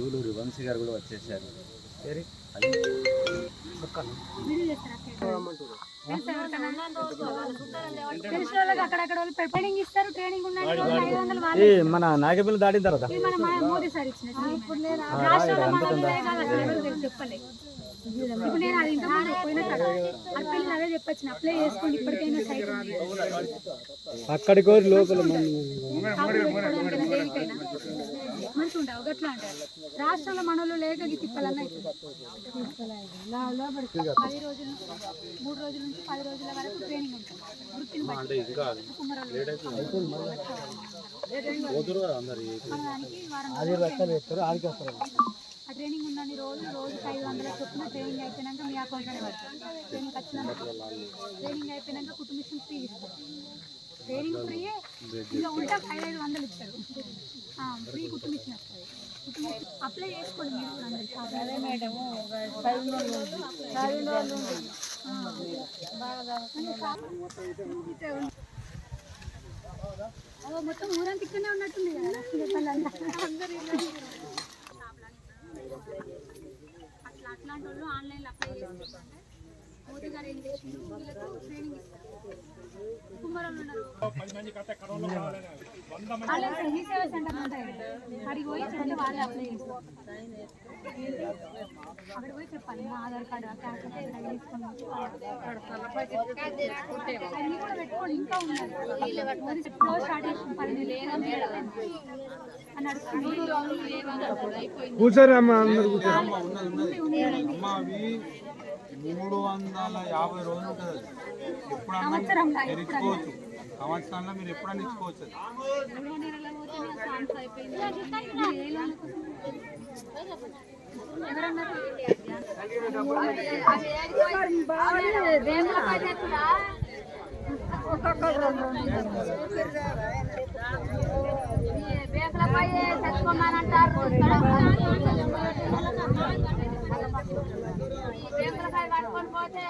జూలూరు వంశీ గారు కూడా వచ్చేసారు మన నాగపల్లి దాటిన తర్వాత ఇప్పుడు నేను అది ఇంతకుముందు పోయిన కదా అదే అప్లై చేసుకోండి ఇప్పటికైనా సైట్ అక్కడికి లోపల ఉంటావు గట్లా అంటారు రాష్ట్రంలో మనోళ్ళు లేక తిప్పాలన్న పది రోజుల నుంచి మూడు రోజుల నుంచి పది రోజుల వరకు ట్రైనింగ్ ఉంటుంది. వృత్తిని బట్టి. ఆ ట్రైనింగ్ ఉందని రోజు రోజుకి ఐదు వందల చొప్పున ట్రైనింగ్ అయిపోయినాక మీ అకౌంట్లోనే పడుతుంది ట్రైనింగ్ వచ్చినాక ట్రైనింగ్ అయిపోయినాక కుటుంబిషన్ ఫ్రీ ఇస్తారు. ట్రైనింగ్ ఫ్రీ ఇలా ఉంటే ఐదు ఐదు వందలు ఇస్తారు. ఫ్రీ వస్తుంది కుటుంబిషన్ అప్లై చేసుకోండి మీరు కూడా అందరు. అదే మేడం మొత్తం ఊరంతా ఇక్కడనే ఉన్నట్టుంది కదా. అందరూ అట్లా అట్లాంటి వాళ్ళు ఆన్లైన్లో అప్లై చేసుకుంటే మోదీ గారు ఏం చేసిండు వీళ్ళకు ట్రైనింగ్ ఇస్తారు కుమ్మరోళ్ళు ఉన్నారు వాళ్ళే మీ సేవ సెంటర్ ఉంటాయి అడిగి పోయి చెప్తే వాళ్ళే అప్లై చేస్తారు. అక్కడ పోయి చెప్పాలి మా ఆధార్ కార్డు క్యాష్ అవి తీసుకొని వచ్చి అన్నీ కూడా పెట్టుకోండి ఇంకా ఉన్నాయి మోదీ క్లోజ్ స్టార్ట్ చేసిన పని లేదా అని అడుగుతుంది కూర్చోరు అమ్మ అందరు కూర్చోరు. అమ్మ అవి మూడు వందల యాభై రోజులు ఉంటుంది. అది ఎప్పుడన్నా? సంవత్సరంలో మీరు ఇచ్చుకోవచ్చు సంవత్సరంలో మీరు ఎప్పుడన్నా ఇచ్చుకోవచ్చు అది మూడో నెలలో పోతే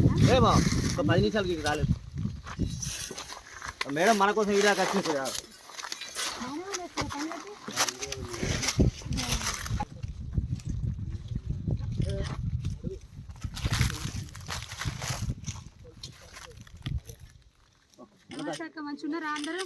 తెచ్చుకోమనంటారు బేకలపై కట్టుకొని పోతే ఒకటి అమ్మ తెచ్చింది ఏమో ఒక పది నిమిషాలకి ఇక రాలేదు మేడం మన కోసం ఈ దాకా వచ్చింది కదా శాఖ మంచి ఉన్నారా అందరూ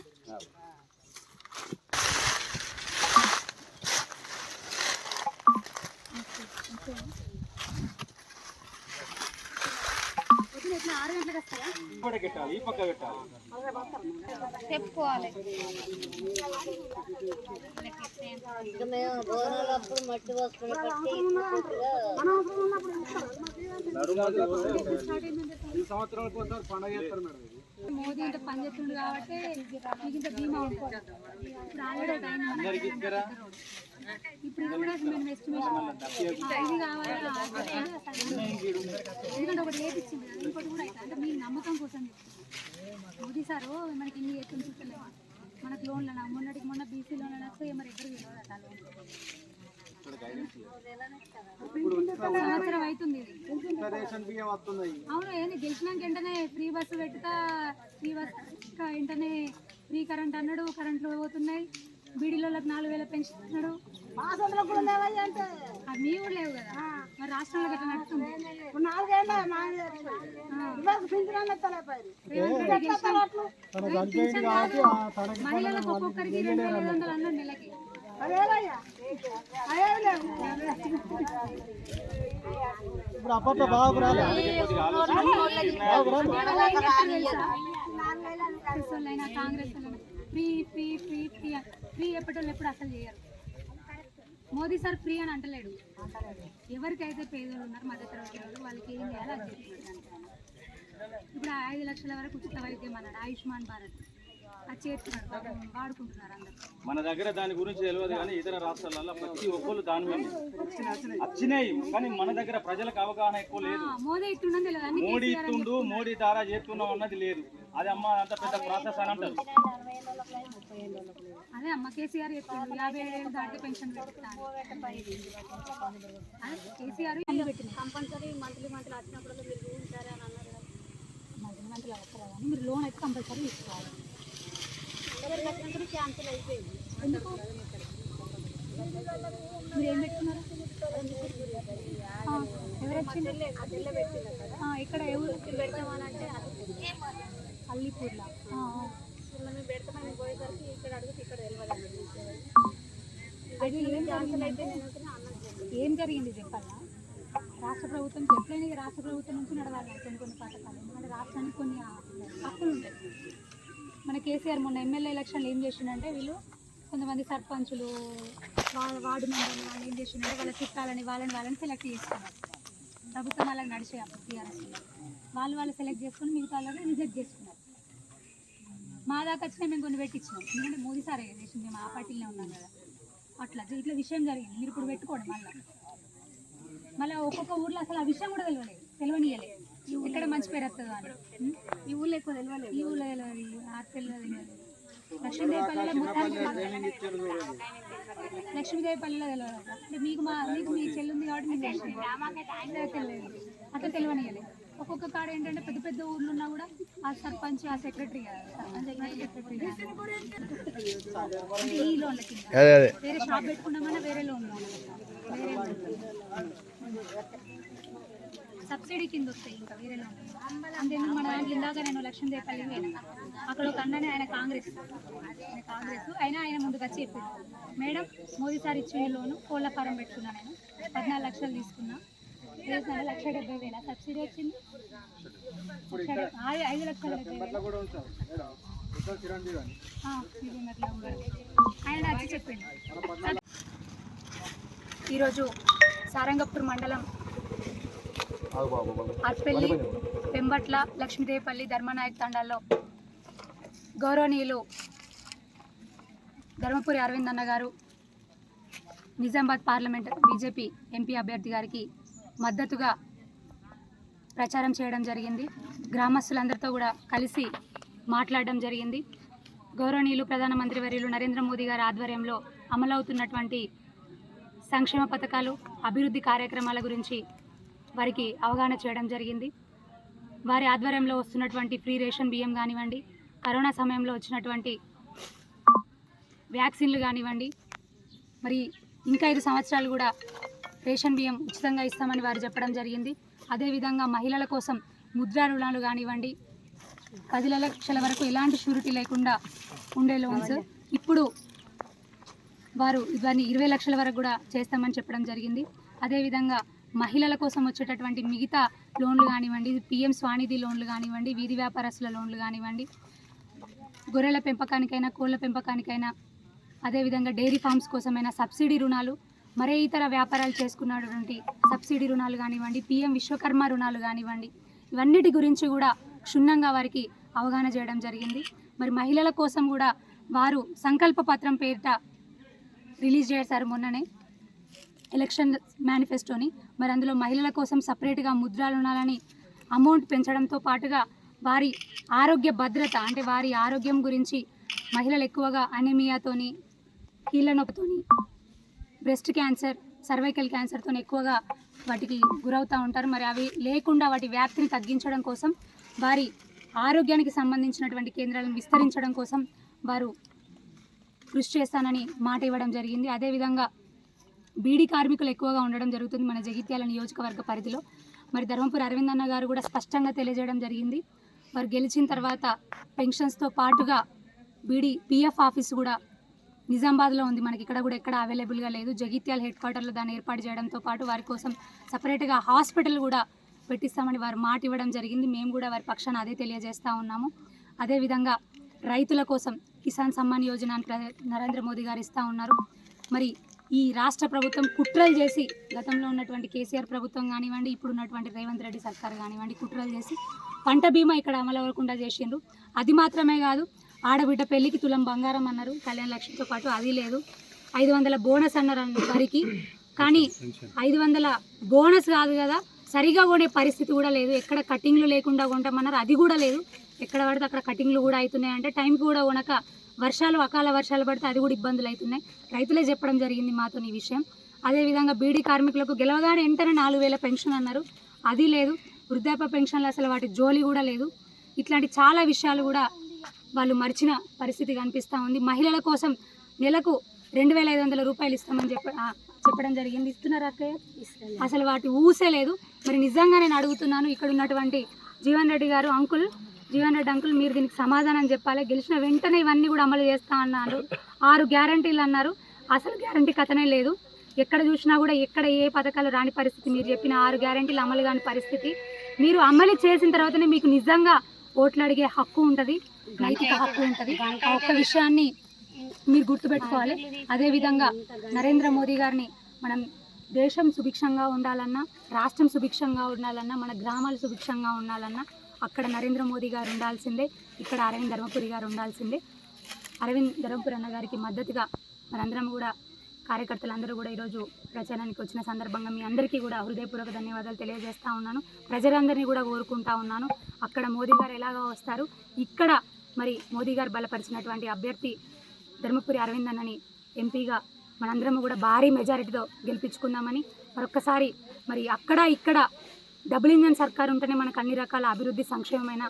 పొద్దున ఎట్లా ఆరు గంటలకు వస్తారా ఇక్కడ పెట్టాలి ఈ పక్క పెట్టాలి చెప్పుకోవాలి. ఈ సంవత్సరాలకు ఒకసారి పండగ చేస్తారు మేడం. మోదీ ఇంత పని చేస్తుండు కాబట్టి మీకు ఇంత బీమా ఉంటుంది. ఇప్పుడు ఆల్రెడీ టైం అందరికి ఇస్తారా? ఇప్పుడు ఇది కూడా మేము ఎస్టిమేషన్ ఇది కావాలి ఎందుకంటే ఒకటి ఇచ్చింది కదా, ఇంకోటి కూడా అవుతుంది అంటే మీ నమ్మకం కోసం. మోదీ సారు మనకి ఇన్ని ఎక్కడ చూస్తలేము మనకు లోన్లు మొన్నటికి మొన్న బీసీ లోన్లు వస్తే మరి ఎక్కడ తెలియదు అట్లా లోన్ సంవత్సరం అవుతుంది. అవును ఏంది? గెలిచినాక వెంటనే ఫ్రీ బస్సు పెట్టుతా ఫ్రీ బస్ వెంటనే ఫ్రీ కరెంట్ అన్నాడు కరెంట్లు పోతున్నాయి. బీడీలోకి నాలుగు వేల పెన్షన్ అన్నాడు అది మీ కూడా లేవు కదా. మరి రాష్ట్రంలో గట్లా నడుస్తుంది. మహిళలకు ఒక్కొక్కరికి రెండు వేల ఐదు వందలు అన్నాడు నెలకి. ఇప్పుడు అప్పట్లో బాగా రాలే. Congress free free free free free చెప్పేటోళ్ళు ఎప్పుడు అసలు చేయరు. మోదీ సార్ ఫ్రీ అని అంటలేడు. ఎవరికైతే పేదోళ్ళు ఉన్నారు మధ్యతరగతి వాళ్ళు వాళ్ళకి ఏం చేయాలో అది చెప్తున్నాడు ఇప్పుడు ఆ ఐదు లక్షల వరకు ఉచిత వైద్యం అన్నాడు ఆయుష్మాన్ భారత్. మన దగ్గర దాని గురించి తెలియదు కానీ ఇతర రాష్ట్రాలలో ప్రతి ఒక్కరు దాని మీద వచ్చినాయి కానీ మన దగ్గర ప్రజలకు అవగాహన ఎక్కువ లేదు. మోడీ ఇస్తుండు మోడీ ద్వారా చేస్తున్నాం అన్నది లేదు. అది అమ్మ అంత పెద్ద ప్రాసెస్ అని అంటారు. అదే అమ్మ కేసీఆర్ చెప్పిండు యాభై ఏళ్ళు దాటి pension KCR compulsory monthly monthly వచ్చినప్పుడు మీరు చూపించారు అని అన్నారు మంత్లీ మంత్లీ అవసరం కానీ మీరు లోన్ అయితే కంపల్సరీ తీసుకోవాలి. అందరికి క్యాన్సిల్ అయిపోయింది ఎందుకు మీరు ఏం పెట్టుకున్నారు ఎవరు వచ్చింది ఇక్కడ ఎవరు పెడతామని అంటే అల్లీపూర్లో ఆ, మేము పెడతామని పోయేసరికి ఇక్కడ అడిగితే ఇక్కడ తెలియదు అది ఏం క్యాన్సిల్ అయితే నేను ఏం జరిగింది చెప్పాలా? రాష్ట్ర ప్రభుత్వం ఎప్పుడైనా రాష్ట్ర ప్రభుత్వం నుంచి నడవాలి కొన్ని కొన్ని పథకాలు ఎందుకంటే రాష్ట్రానికి కొన్ని ఆ, హక్కులు ఉంటాయి. మన కేసీఆర్ మొన్న ఎమ్మెల్యే ఎలక్షన్లు ఏం చేసిండంటే వీళ్ళు కొంతమంది సర్పంచులు వాళ్ళ వార్డు మెంబర్లు వాళ్ళు ఏం చేసిండంటే వాళ్ళ చుట్టాలని వాళ్ళని వాళ్ళని సెలెక్ట్ చేసుకున్నారు ప్రభుత్వం వాళ్ళకి నడిచే అప్పుడు టీఆర్ఎస్ వాళ్ళు వాళ్ళు సెలెక్ట్ చేసుకుని మిగతా వాళ్ళని రిజెక్ట్ చేసుకున్నారు. మా దాకా వచ్చినా మేము కొన్ని పెట్టించినాం. ఎందుకంటే మోదీ సారే చేసింది మేము ఆ పార్టీలోనే ఉన్నాం కదా. అట్లా ఇట్లా విషయం జరిగింది. మీరు ఇప్పుడు పెట్టుకోండి మళ్ళీ. మళ్ళీ ఒక్కొక్క ఊర్లో అసలు ఆ విషయం కూడా తెలియలేదు తెలియనియలేదు ఎక్కడ మంచి పేరు వస్తుందో? ఈ ఊళ్ళో ఎక్కువ తెలియలేదు ఈ ఊళ్ళో తెలియదు ఆర్పిల్లో తెలియదు లక్ష్మీదేవిపల్లిలో మొత్తానికి లక్ష్మీదేవిపల్లిలో తెలియదు. అంటే మీకు మా మీకు మీ చెల్లి ఉంది కాబట్టి మీకు. అట్లా తెలియదు. అట్లా తెలియనియలేదు ఒక్కొక్క కాడ ఏంటంటే పెద్ద పెద్ద ఊర్లు ఉన్నా కూడా ఆ సర్పంచ్ ఆ సెక్రటరీ సెక్రటరీ అంటే ఈ లోన్ల కింద. వేరే షాప్ పెట్టుకున్నామన్నా వేరే లోన్ వేరే సబ్సిడీ కింద వస్తాయి ఇంకా వేరే అంతేందుకు మన దాంట్లో ఇందాక నేను లక్ష్మీదేవిపల్లి పోయినా అక్కడ ఒక అన్ననే ఆయన కాంగ్రెస్. ఆయన కాంగ్రెస్. అయినా ఆయన ముందుకు వచ్చి చెప్పిండు. మేడం మోదీ సార్ ఇచ్చిన లోను కోళ్ళ ఫారం పెట్టుకున్నా నేను. పద్నాలుగు లక్షలు తీసుకున్నా. వేసిన లక్ష డెబ్బై వేల? సబ్సిడీ వచ్చింది? ఐదు లక్షల. ఆయన వచ్చి చెప్పిండు. ఈరోజు సారంగపూర్ మండలం అట్పల్లి పెంబట్ల లక్ష్మీదేవిపల్లి ధర్మనాయక్ తండాల్లో గౌరవనీయులు ధర్మపురి అరవింద్ అన్న గారు నిజామాబాద్ పార్లమెంట్ బీజేపీ ఎంపీ అభ్యర్థి గారికి మద్దతుగా ప్రచారం చేయడం జరిగింది. గ్రామస్తులందరితో కూడా కలిసి మాట్లాడడం జరిగింది. గౌరవనీయులు ప్రధానమంత్రి వర్యులు నరేంద్ర మోదీ గారి ఆధ్వర్యంలో అమలవుతున్నటువంటి సంక్షేమ పథకాలు అభివృద్ధి కార్యక్రమాల గురించి వారికి అవగాహన చేయడం జరిగింది. వారి ఆధ్వర్యంలో వస్తున్నటువంటి ఫ్రీ రేషన్ బియ్యం కానివ్వండి కరోనా సమయంలో వచ్చినటువంటి వ్యాక్సిన్లు కానివ్వండి మరి ఇంకా ఐదు సంవత్సరాలు కూడా రేషన్ బియ్యం ఉచితంగా ఇస్తామని వారు చెప్పడం జరిగింది. అదేవిధంగా మహిళల కోసం ముద్రా రుణాలు కానివ్వండి పది లక్షల వరకు ఎలాంటి షూరిటీ లేకుండా ఉండే లోన్స్ ఇప్పుడు వారు ఇవన్నీ ఇరవై లక్షల వరకు కూడా చేస్తామని చెప్పడం జరిగింది. అదేవిధంగా మహిళల కోసం వచ్చేటటువంటి మిగతా లోన్లు కానివ్వండి పిఎం స్వానిధి లోన్లు కానివ్వండి వీధి వ్యాపారస్తుల లోన్లు కానివ్వండి గొర్రెల పెంపకానికైనా కోళ్ళ పెంపకానికైనా అదేవిధంగా డైరీ ఫార్మ్స్ కోసమైనా సబ్సిడీ రుణాలు మరే ఇతర వ్యాపారాలు చేసుకున్నటువంటి సబ్సిడీ రుణాలు కానివ్వండి పిఎం విశ్వకర్మ రుణాలు కానివ్వండి ఇవన్నిటి గురించి కూడా క్షుణ్ణంగా వారికి అవగాహన చేయడం జరిగింది. మరి మహిళల కోసం కూడా వారు సంకల్ప పత్రం పేరిట రిలీజ్ చేశారు మొన్ననే. ఎలక్షన్ మేనిఫెస్టోని మరి అందులో మహిళల కోసం సపరేట్గా ముద్రా రుణాలని అమౌంట్ పెంచడంతో పాటుగా వారి ఆరోగ్య భద్రత అంటే వారి ఆరోగ్యం గురించి మహిళలు ఎక్కువగా అనీమియాతోని కీళ్ళ నొప్పితోని బ్రెస్ట్ క్యాన్సర్ సర్వైకల్ క్యాన్సర్తో ఎక్కువగా వాటికి గురవుతూ ఉంటారు. మరి అవి లేకుండా వాటి వ్యాప్తిని తగ్గించడం కోసం వారి ఆరోగ్యానికి సంబంధించినటువంటి కేంద్రాలను విస్తరించడం కోసం వారు కృషి చేస్తానని మాట ఇవ్వడం జరిగింది. అదేవిధంగా బీడీ కార్మికులు ఎక్కువగా ఉండడం జరుగుతుంది మన జగిత్యాల నియోజకవర్గ పరిధిలో. మరి ధర్మపురి అరవింద్ అన్న గారు కూడా స్పష్టంగా తెలియజేయడం జరిగింది. వారు గెలిచిన తర్వాత పెన్షన్స్తో పాటుగా బీడీ పిఎఫ్ ఆఫీస్ కూడా నిజామాబాద్లో ఉంది. మనకి ఇక్కడ కూడా ఎక్కడ అవైలబుల్గా లేదు. జగిత్యాల హెడ్ క్వార్టర్లో దాన్ని ఏర్పాటు చేయడంతో పాటు వారి కోసం సపరేట్గా హాస్పిటల్ కూడా పెట్టిస్తామని వారు మాట ఇవ్వడం జరిగింది. మేము కూడా వారి పక్షాన అదే తెలియజేస్తూ ఉన్నాము. అదేవిధంగా రైతుల కోసం కిసాన్ సమ్మాన్ యోజన అని ప్ర- నరేంద్ర మోదీ గారు ఇస్తూ ఉన్నారు. మరి ఈ రాష్ట్ర ప్రభుత్వం కుట్రలు చేసి గతంలో ఉన్నటువంటి కేసీఆర్ ప్రభుత్వం కానివ్వండి ఇప్పుడు ఉన్నటువంటి రేవంత్ రెడ్డి సర్కార్ కానివ్వండి కుట్రలు చేసి పంట బీమా ఇక్కడ అమలు అవ్వకుండా చేసిండ్రు. అది మాత్రమే కాదు ఆడబిడ్డ పెళ్ళికి తులం బంగారం అన్నారు కళ్యాణ లక్ష్మితో పాటు అది లేదు. ఐదు వందల బోనస్ అన్నారు అన్న వరికి. కానీ ఐదు వందల బోనస్ కాదు కదా సరిగా కొనే పరిస్థితి కూడా లేదు. ఎక్కడ కటింగ్లు లేకుండా కొంటామన్నారు అది కూడా లేదు. ఎక్కడ పడితే అక్కడ కటింగ్లు కూడా అవుతున్నాయి అంటే టైంకి కూడా కొనక వర్షాలు అకాల వర్షాలు పడితే అది కూడా ఇబ్బందులు అవుతున్నాయి. రైతులే చెప్పడం జరిగింది మాతో ఈ విషయం. అదేవిధంగా బీడీ కార్మికులకు గెలవగానే వెంటనే నాలుగు వేల పెన్షన్ అన్నారు. అది లేదు. వృద్ధాప్య పెన్షన్లు అసలు వాటి జోలి కూడా లేదు. ఇట్లాంటి చాలా విషయాలు కూడా వాళ్ళు మర్చిన పరిస్థితి కనిపిస్తూ ఉంది. మహిళల కోసం నెలకు రెండు వేల ఐదు వందల రూపాయలు ఇస్తామని చెప్ప చెప్పడం జరిగింది. ఇస్తున్నారా అక్కయ్య? అసలు వాటి ఊసే లేదు. మరి నిజంగా నేను అడుగుతున్నాను. ఇక్కడ ఉన్నటువంటి జీవన్ రెడ్డి గారు అంకుల్ జీవన్ రెడ్డి అంకుల్ మీరు దీనికి సమాధానం చెప్పాలి. గెలిచిన వెంటనే ఇవన్నీ కూడా అమలు చేస్తా అన్నారు. ఆరు గ్యారంటీలు అన్నారు. అసలు గ్యారంటీ కథనే లేదు. ఎక్కడ చూసినా కూడా ఎక్కడ ఏ పథకాలు రాని పరిస్థితి. మీరు చెప్పిన ఆరు గ్యారంటీలు అమలు కాని పరిస్థితి. మీరు అమలు చేసిన తర్వాతనే మీకు నిజంగా ఓట్లు అడిగే హక్కు ఉంటుంది. నైతిక హక్కు ఉంటుంది. ఆ ఒక్క విషయాన్ని మీరు గుర్తుపెట్టుకోవాలి. అదేవిధంగా నరేంద్ర మోదీ గారిని మనం దేశం సుభిక్షంగా ఉండాలన్నా రాష్ట్రం సుభిక్షంగా ఉండాలన్నా మన గ్రామాలు సుభిక్షంగా ఉండాలన్నా అక్కడ నరేంద్ర మోదీ గారు ఉండాల్సిందే ఇక్కడ అరవింద్ ధర్మపురి గారు ఉండాల్సిందే. అరవింద్ ధర్మపురి అన్న గారికి మద్దతుగా మనందరం కూడా కార్యకర్తలందరూ కూడా ఈరోజు ప్రచారానికి వచ్చిన సందర్భంగా మీ అందరికీ కూడా హృదయపూర్వక ధన్యవాదాలు తెలియజేస్తూ ఉన్నాను. ప్రజలందరినీ కూడా కోరుకుంటా ఉన్నాను. అక్కడ మోదీ గారు ఎలాగో వస్తారు? ఇక్కడ మరి మోదీ గారు బలపరిచినటువంటి అభ్యర్థి ధర్మపురి అరవింద్ అన్నని ఎంపీగా మనందరం కూడా భారీ మెజారిటీతో గెలిపించుకుందామని మరొక్కసారి మరి అక్కడ ఇక్కడ డబుల్ ఇంజన్ సర్కార్ ఉంటేనే మనకు అన్ని రకాల అభివృద్ధి సంక్షేమమైన